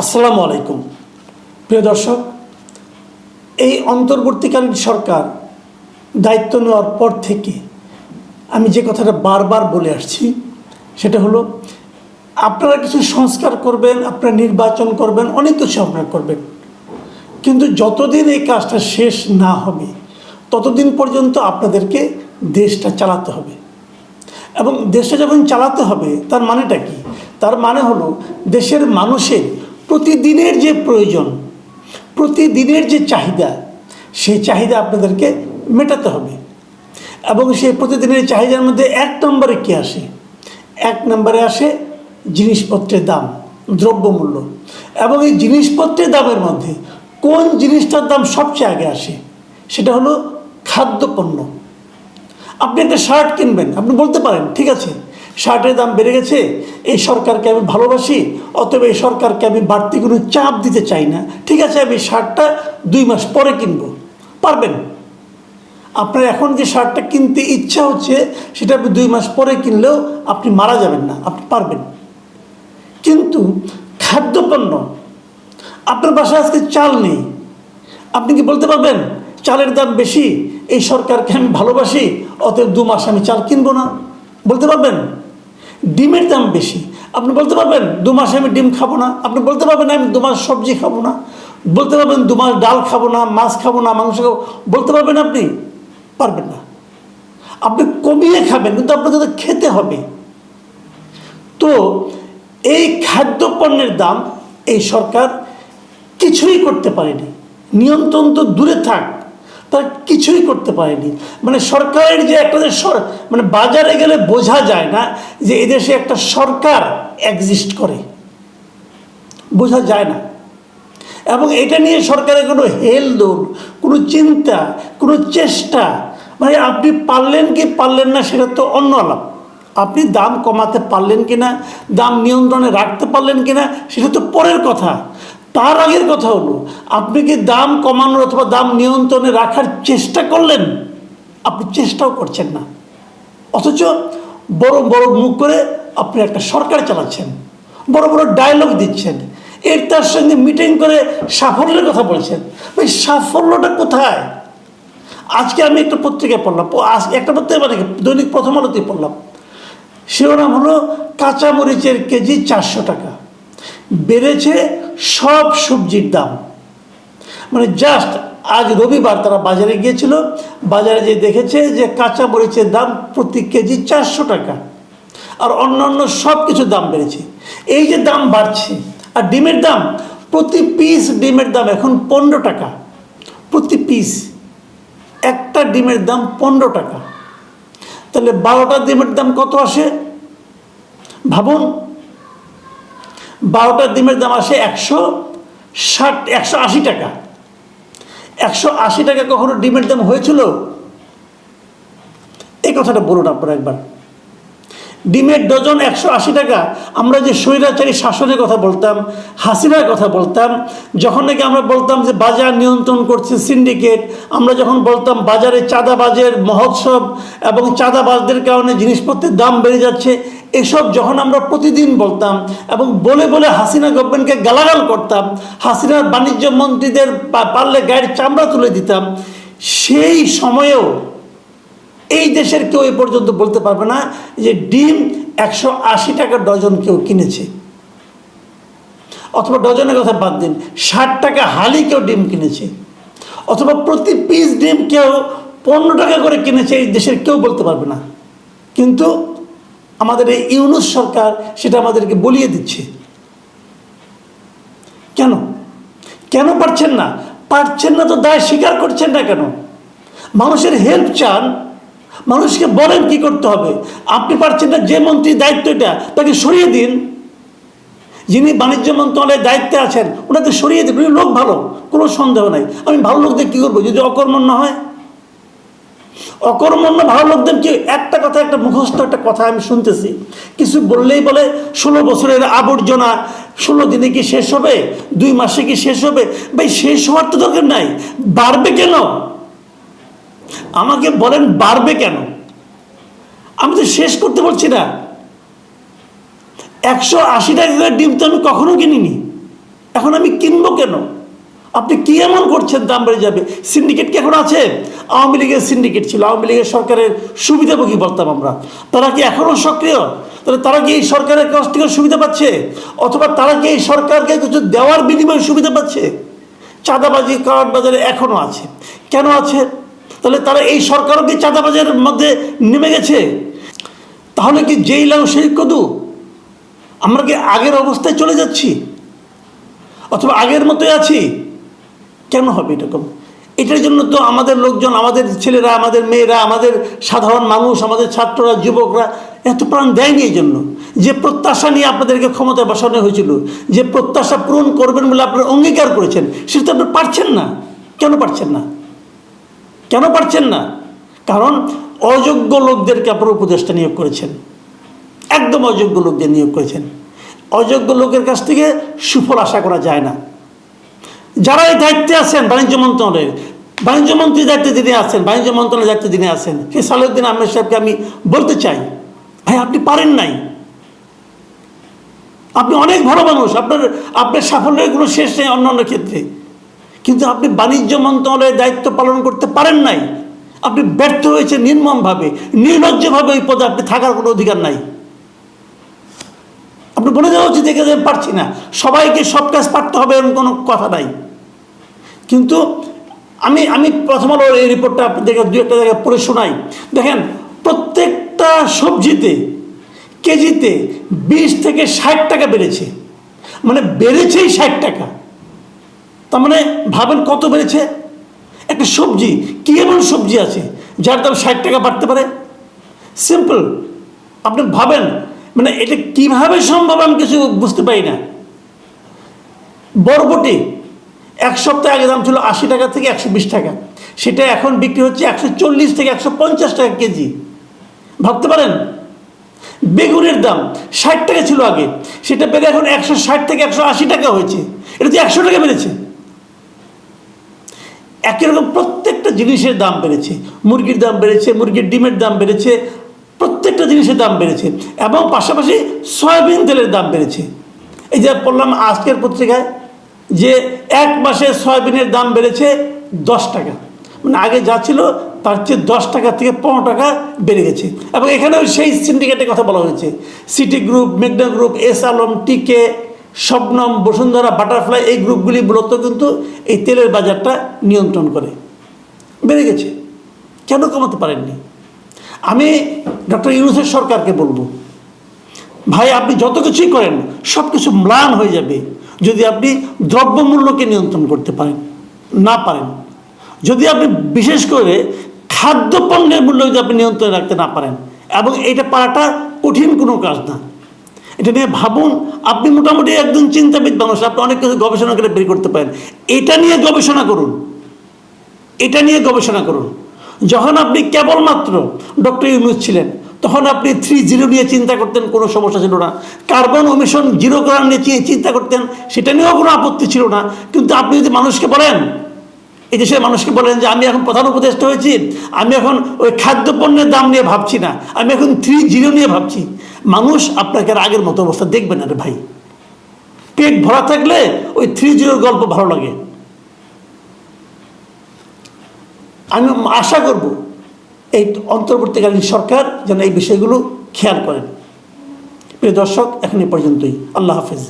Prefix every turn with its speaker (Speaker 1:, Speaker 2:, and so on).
Speaker 1: আসসালামু আলাইকুম। প্রিয় দর্শক, এই অন্তর্বর্তীকালীন সরকার দায়িত্ব নেওয়ার পর থেকে আমি যে কথাটা বারবার বলে আসছি, সেটা হলো, আপনারা কিছু সংস্কার করবেন, আপনারা নির্বাচন করবেন, অনেক কিছু আপনারা করবেন। কিন্তু যতদিন এই কাজটা শেষ না হবে, ততদিন পর্যন্ত আপনাদেরকে দেশটা চালাতে হবে। এবং দেশটা যখন চালাতে হবে, তার মানেটা কি? তার মানে হলো, দেশের মানুষের প্রতিদিনের যে প্রয়োজন, প্রতিদিনের যে চাহিদা, সেই চাহিদা আপনাদেরকে মেটাতে হবে। এবং সেই প্রতিদিনের চাহিদার মধ্যে এক নম্বরে কী আসে? এক নম্বরে আসে জিনিসপত্রের দাম, দ্রব্যমূল্য। এবং এই জিনিসপত্রের দামের মধ্যে কোন জিনিসটার দাম সবচেয়ে আগে আসে? সেটা হলো খাদ্যপণ্য। আপনি একটা শার্ট কিনবেন, আপনি বলতে পারেন, ঠিক আছে? শার্টের দাম বেড়ে গেছে। এই সরকারকে আমি ভালোবাসি, অতএব এই সরকারকে আমি বাড়তি কোনো চাপ দিতে চাই না। ঠিক আছে, আমি শার্টটা দুই মাস পরে কিনবো। পারবেন? আপনার এখন যে শার্টটা কিনতে ইচ্ছা হচ্ছে, সেটা আপনি দুই মাস পরে কিনলেও আপনি মারা যাবেন না, আপনি পারবেন। কিন্তু খাদ্যপণ্য, আপনার বাসায় আজকে চাল নেই। আপনি কি বলতে পারবেন? চালের দাম বেশি, এই সরকারকে আমি ভালোবাসি, অতএব দু মাস আমি চাল কিনবো না। বলতে পারবেন? ডিমের দাম বেশি। আপনি বলতে পারবেন, দু মাসে আমি ডিম খাব না। আপনি বলতে পারবেন, আমি দু মাস সবজি খাব না। বলতে পারবেন, দু মাস ডাল খাব না, মাছ খাব না, মাংস খাব বলতে পারবেন আপনি, পারবেন না। আপনি কমিয়ে খাবেন, কিন্তু আপনাকে তো খেতে হবে। তো এই খাদ্যপণ্যের দাম এই সরকার কিছুই করতে পারেনি। নিয়ন্ত্রণ তো দূরে থাক। তারা কিছুই করতে পারেনি। মানে সরকারের যে একটা যে মানে বাজারে গেলে বোঝা যায় না যে এদেশে একটা সরকার এক্সিস্ট করে। বোঝা যায় না। এবং এটা নিয়ে সরকারের কোনো হেলদোল কোনো চিন্তা, কোনো চেষ্টা মানে আপনি পারলেন কি পারলেন না সেটা তো অন্য আলাপ। আপনি দাম কমাতে পারলেন কি না দাম নিয়ন্ত্রণে রাখতে পারলেন কি না সেটা তো পরের কথা। তার আগের কথা হলো, আপনি কি দাম কমানোর অথবা দাম নিয়ন্ত্রণে রাখার চেষ্টা করলেন? আপনি চেষ্টাও করছেন না। অথচ বড় বড় মুখ করে আপনি একটা সরকার চালাচ্ছেন, বড় বড় ডায়লগ দিচ্ছেন, এর তার সঙ্গে মিটিং করে সাফল্যের কথা বলছেন। ভাই, সাফল্যটা কোথায়? আজকে আমি একটা পত্রিকায় পড়লাম একটা পত্রিকা মানে দৈনিক প্রথম আলোতেই পড়লাম। শিরোনাম হলো কাঁচামরিচের কেজি চারশো টাকা। বেড়েছে সব সবজির দাম। মানে জাস্ট আজ রবিবার তারা বাজারে গিয়েছিল, বাজারে যে দেখেছে যে কাঁচা মরিচের দাম প্রতি কেজি চারশো টাকা। আর অন্যান্য সব কিছু দাম বেড়েছে। এই যে দাম বাড়ছে, আর ডিমের দাম প্রতি পিস ডিমের দাম এখন পনেরো টাকা। প্রতি পিস একটা ডিমের দাম পনেরো টাকা। তাহলে বারোটা ডিমের দাম কত আসে? ভাবুন। বারোটা ডিমের দাম আসে একশো ষাট, একশো আশি টাকা। একশো আশি টাকা কখনো ডিমের দাম হয়েছিল? এই কথাটা বলুন আপনারা একবার। ডিমের ডজন একশো আশি টাকা। আমরা যে স্বৈরাচারী শাসনের কথা বলতাম, হাসিনার কথা বলতাম, যখন নাকি আমরা বলতাম যে বাজার নিয়ন্ত্রণ করছে সিন্ডিকেট, আমরা যখন বলতাম বাজারে চাঁদাবাজের মহোৎসব এবং চাঁদাবাজদের কারণে জিনিসপত্রের দাম বেড়ে যাচ্ছে এসব যখন আমরা প্রতিদিন বলতাম এবং বলে বলে হাসিনা গভর্নমেন্টকে গালাগাল করতাম হাসিনার বাণিজ্য মন্ত্রীদের পারলে গায়ের চামড়া তুলে দিতাম, সেই সময়েও এই দেশের কেউ এ পর্যন্ত বলতে পারবে না যে ডিম একশো আশি টাকা ডজন কেউ কিনেছে। অথবা ডজনের কথা বাদ দিন, ষাট টাকা হালি কেউ ডিম কিনেছে। অথবা প্রতি পিস ডিম কেউ পনেরো টাকা করে কিনেছে, এই দেশের কেউ বলতে পারবে না। কিন্তু আমাদের এই ইউনুস সরকার সেটা আমাদেরকে বলিয়ে দিচ্ছে। কেন? কেন পারছেন না? পারছেন না তো দায় স্বীকার করছেন না কেন? মানুষের হেল্প চান, মানুষকে বলেন কি করতে হবে। আপনি পারছেন না, যে মন্ত্রীর দায়িত্ব এটা, তাকে সরিয়ে দিন। যিনি বাণিজ্য মন্ত্রণালয়ের দায়িত্বে আছেন, ওনাকে সরিয়ে দিন। লোক ভালো, কোনো সন্দেহ নাই। আমি ভালো লোকদের কী করব? যদি অকর্মণ্য হয় অকর্মণ্য ভালো লোকদের কি একটা কথা, একটা মুখস্থ একটা কথা আমি শুনতেছি। কিছু বললেই বলে, ষোলো বছরের আবর্জনা, ষোলো দিনে কি শেষ হবে? দুই মাসে কি শেষ হবে? ভাই, শেষ হওয়ার তো দরকার নাই। বাড়বে কেন? আমাকে বলেন, বাড়বে কেন? আমি তো শেষ করতে বলছি না। একশো আশি টাকা ডিম তো আমি কখনো কিনিনি। এখন আমি কিনবো কেন? আপনি কি এমন করছেন দাম বেড়ে যাবে। সিন্ডিকেট কি এখন আছে? আওয়ামী লীগের সিন্ডিকেট ছিল, আওয়ামী লীগের সরকারের সুবিধাভোগী বলতাম আমরা। তারা কি এখনও সক্রিয়? তাহলে তারা কি এই সরকারের কাছ থেকে সুবিধা পাচ্ছে? অথবা তারা কি এই সরকারকে কিছু দেওয়ার বিনিময়ে সুবিধা পাচ্ছে? চাঁদাবাজি কারণ বাজারে এখনও আছে। কেন আছে? তাহলে তারা এই সরকারও কি চাঁদাবাজের মধ্যে নেমে গেছে? তাহলে কি যেই লাউ সেই কদু? আমরা কি আগের অবস্থায় চলে যাচ্ছি? অথবা আগের মতোই আছি? কেন হবে এরকম? এটার জন্য তো আমাদের লোকজন, আমাদের ছেলেরা, আমাদের মেয়েরা, আমাদের সাধারণ মানুষ, আমাদের ছাত্ররা, যুবকরা এত প্রাণ দেয়নি এই জন্য। যে প্রত্যাশা নিয়ে আপনাদেরকে ক্ষমতায় বসানো হয়েছিল, যে প্রত্যাশা পূরণ করবেন বলে আপনারা অঙ্গীকার করেছেন, সেটা তো আপনি পারছেন না। কেন পারছেন না? কেন পারছেন না? কারণ অযোগ্য লোকদেরকে আপনার উপদেষ্টা নিয়োগ করেছেন। একদম অযোগ্য লোকদের নিয়োগ করেছেন। অযোগ্য লোকের কাছ থেকে সুফল আশা করা যায় না। যারা এই দায়িত্বে আছেন, বাণিজ্য মন্ত্রণালয়ের, বাণিজ্য মন্ত্রীর দায়িত্বে যিনি আছেন, বাণিজ্য মন্ত্রণালয়ের দায়িত্বে যিনি আছেন সেই সালেউদ্দিন আহমেদ সাহেবকে আমি বলতে চাই, ভাই, আপনি পারেন নাই। আপনি অনেক ভালো মানুষ, আপনার আপনার সাফল্যের কোনো শেষ নেই অন্য অন্য ক্ষেত্রে। কিন্তু আপনি বাণিজ্য মন্ত্রণালয়ের দায়িত্ব পালন করতে পারেন নাই। আপনি ব্যর্থ হয়েছে নির্মমভাবে, নির্লজ্জভাবে ওই পদে আপনি থাকার কোনো অধিকার নাই। আপনি বলে দেওয়া উচিত দেখে পারছি না। সবাইকে সব কাজ পারতে হবে এরকম কোনো কথা নাই। কিন্তু আমি আমি প্রথম আলোর এই রিপোর্টটা আপনাদেরকে দু একটা জায়গায় পড়ে শোনাই। দেখেন, প্রত্যেকটা সবজিতে, কেজিতে বিশ থেকে ষাট টাকা বেড়েছে। মানে বেড়েছেই ষাট টাকা। তার মানে ভাবেন কত বেড়েছে? একটা সবজি, কী এমন সবজি আছে, যার দাম ষাট টাকা বাড়তে পারে? সিম্পল আপনি ভাবেন মানে এটা কীভাবে সম্ভব আমি কিছু বুঝতে পারি না। বরবটি এক সপ্তাহ আগে দাম ছিল আশি টাকা থেকে একশো বিশ টাকা। সেটা এখন বিক্রি হচ্ছে একশো চল্লিশ থেকে একশো পঞ্চাশ টাকা কেজি। ভাবতে পারেন? বেগুনের দাম ষাট টাকা ছিল আগে। সেটা বেড়ে এখন একশো ষাট থেকে একশো আশি টাকা হয়েছে। এটা তো একশো টাকা বেড়েছে। একই রকম প্রত্যেকটা জিনিসের দাম বেড়েছে। মুরগির দাম বেড়েছে, মুরগির ডিমের দাম বেড়েছে, প্রত্যেকটা জিনিসের দাম বেড়েছে এবং পাশাপাশি সয়াবিন তেলের দাম বেড়েছে। এই যে পড়লাম আজকের পত্রিকায় যে এক মাসে সয়াবিনের দাম বেড়েছে দশ টাকা। মানে আগে যা ছিল তার চেয়ে দশ টাকা থেকে পনেরো টাকা বেড়ে গেছে। এবং এখানেও সেই সিন্ডিকেটের কথা বলা হয়েছে। সিটি গ্রুপ মেঘনা group S Alam TK Shabnam Bashundhara butterfly এই গ্রুপগুলি মূলত কিন্তু এই তেলের বাজারটা নিয়ন্ত্রণ করে। বেড়ে গেছে। কেন কমাতে পারেননি? আমি ডক্টর ইউনুসের সরকারকে বলব। ভাই, আপনি যত কিছুই করেন সব কিছু ম্লান হয়ে যাবে যদি আপনি দ্রব্যমূল্যকে নিয়ন্ত্রণ করতে পারেন, না পারেন। যদি আপনি বিশেষ করে খাদ্যপণ্যের মূল্য যদি আপনি নিয়ন্ত্রণে রাখতে না পারেন, এবং এটা পারাটা কঠিন কোনো কাজ না। এটা নিয়ে ভাবুন, আপনি মোটামুটি একজন চিন্তাবিদ মানুষ, আপনি অনেক কিছু গবেষণা করে বের করতে পারেন। এটা নিয়ে গবেষণা করুন। এটা নিয়ে গবেষণা করুন। যখন আপনি কেবলমাত্র ডক্টর ইউনুস ছিলেন তখন আপনি থ্রি জিরো নিয়ে চিন্তা করতেন, কোনো সমস্যা ছিল না। কার্বন অমিশন জিরো করার নিয়ে চিন্তা করতেন, সেটা নিয়েও কোনো আপত্তি ছিল না। কিন্তু আপনি যদি মানুষকে বলেন, এই দেশের মানুষকে বলেন যে, আমি এখন প্রধান উপদেষ্টা হয়েছি, আমি এখন ওই খাদ্যপণ্যের দাম নিয়ে ভাবছি না, আমি এখন থ্রি জিরো নিয়ে ভাবছি। মানুষ আপনাকে আগের মতো অবস্থা দেখবে না রে ভাই। পেট ভরা থাকলে ওই থ্রি জিরোর গল্প ভালো লাগে। আমি আশা করব এই অন্তর্বর্তীকালীন সরকার যেন এই বিষয়গুলো খেয়াল করেন। প্রিয় দর্শক এখন পর্যন্তই। আল্লাহ হাফেজ।